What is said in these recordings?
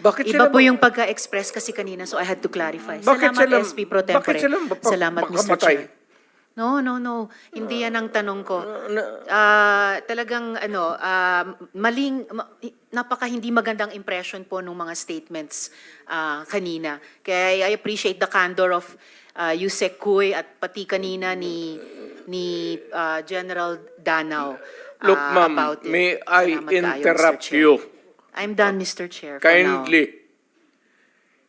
Bakit Iba po yung pagka-express kasi kanina, so I had to clarify. Bakit Salamat, sila- SP Pro Tempore. bakit sila mapa- Salamat, Mr. Chair. No, no, no. Hindi yan ang tanong ko. Ah, talagang ano, ah, maling ma- napaka hindi magandang impression po ng mga statements ah, kanina. Kaya I appreciate the candor of uh, Yusek Kuy at pati kanina ni ni ah, General Danao. ah, Look, ma'am, about it. may I Salamat kayo, Mr. interrupt Chair. you I'm done, Mr. Chair. for now. kindly?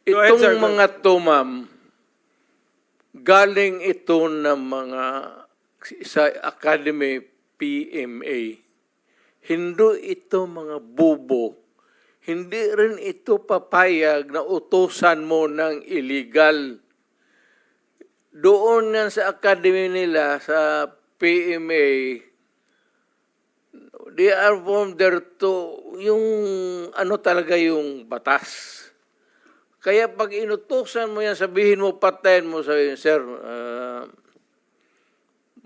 Go ahead, Itong sir. Mga to, ma'am, galing ito ng mga sa Academy PMA. Hindi ito mga bubo. Hindi rin ito papayag na utusan mo ng illegal. Doon yan sa academy nila, sa PMA, they are from there to, yung ano talaga yung batas. Kaya pag inutusan mo yan, sabihin mo, patayin mo, sabihin, sir, ah,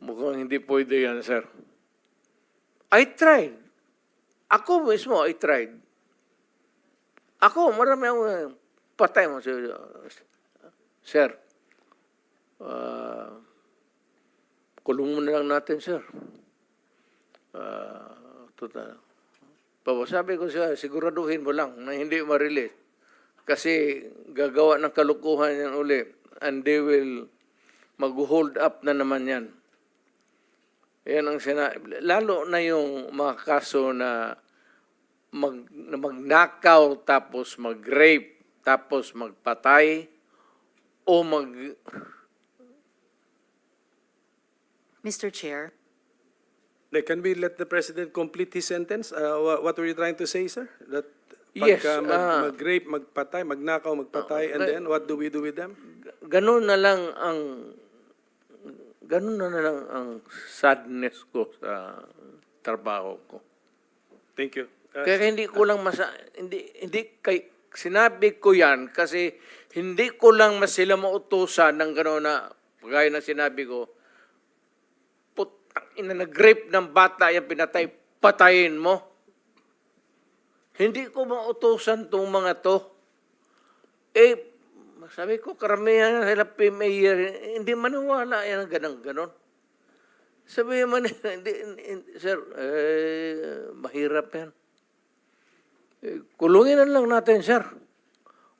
mukhang hindi pwede yan, sir. I tried. Ako mismo, I tried. Ako, marami ako, patay mo, sir. Sir, ah, kulong na lang natin, sir. Ah, total. Papa, sabi ko siya, siguraduhin mo lang na hindi ma-release. Kasi gagawa ng kalukuhan yan uli. And they will mag-hold up na naman yan. Yan ang sina Lalo na yung mga kaso na mag, na magnakaw tapos mag-rape tapos magpatay o mag Mr. Chair. Can we let the president complete his sentence? Uh, wha- What were you trying to say, sir? That Yes, pagka mag, ah. mag-rape, magpatay, magnakaw, magpatay, and but- then what do we do with them? ganun na lang ang ganun na lang ang sadness ko sa trabaho ko. Thank you. Uh, Kaya hindi ko lang masa hindi hindi kay sinabi ko 'yan kasi hindi ko lang mas sila mautusan ng gano'n na gaya ng sinabi ko ina nag-rape ng bata yan pinatay patayin mo. Hindi ko mautusan tong mga to. Eh, sabi ko, karamihan sila PMA, hindi maniwala yan ang ganang ganon. Sabi man, hindi, hindi, sir, eh, mahirap yan. Eh, kulungin lang natin, sir.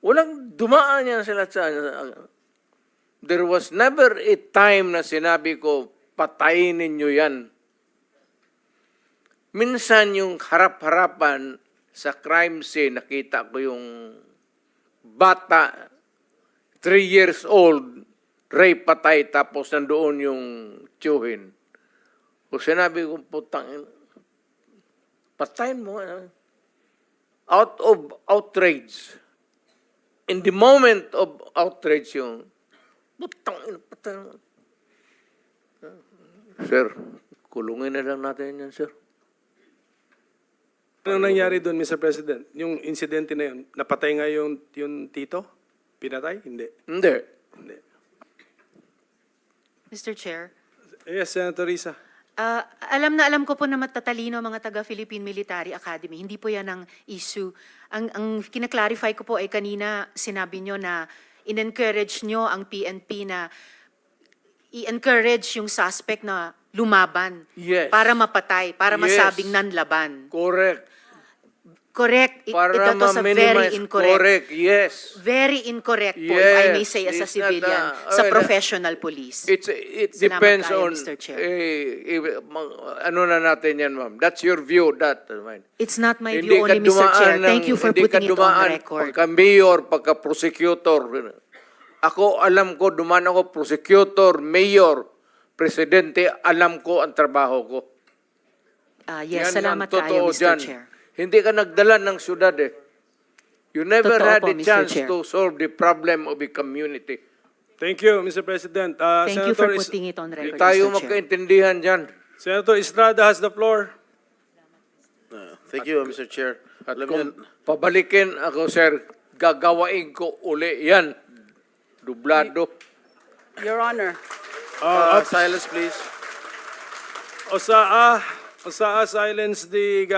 Walang dumaan yan sila sa... There was never a time na sinabi ko, patayin ninyo yan. Minsan yung harap-harapan sa crime scene, nakita ko yung bata, three years old, rape patay, tapos nandoon yung tiyuhin. O sinabi ko, putang, patayin mo. ah." Out of outrage. In the moment of outrage yung, putang, patayin mo. Sir, kulungin na lang natin yan, sir. Ano nangyari doon, Mr. President? Yung insidente na yun, napatay nga yung, yung tito? Pinatay? Hindi. Hindi. Hindi. Mr. Chair. Yes, Senator Risa. Ah, alam na alam ko po na matatalino ang mga taga Philippine Military Academy. Hindi po 'yan ang issue. Ang ang kina-clarify ko po ay kanina sinabi nyo na in-encourage nyo ang PNP na i-encourage yung suspect na lumaban Yes. para mapatay, para Yes. masabing nanlaban. Correct. Correct. It, Para ito to sa very incorrect. Correct, yes. Very incorrect po, if I may Yes, say, as a it's not civilian, a- sa okay, professional police. It's, it Salamat depends kayo, on, Mr. Chair. eh, eh, ano na natin yan, ma'am. That's your view, that. uh, mine. It's not my Hindi view only, Mr. Chair. Thank you for putting it on record. Pagka mayor, pagka prosecutor. Ako, alam ko, dumaan ako prosecutor, mayor, presidente, alam ko ang trabaho ko. Ah, yes, Yan ang salamat totoo kayo, Mr. dyan. Chair. Hindi ka nagdala ng syudad eh. You never Totoo had po, a Mr. chance Chair. to solve the problem of a community. Thank you, Mr. President. Uh, Thank you for Senator Is- putting it on record, tayo Mr. Chair. magkaintindihan dyan. Senator Estrada has the floor. Thank you, Mr. Chair. At Alam kung pabalikin ako, sir, gagawain ko uli yan. Dublado. Your Honor, Uh, uh, silence please. Osaa, Osaa, silence the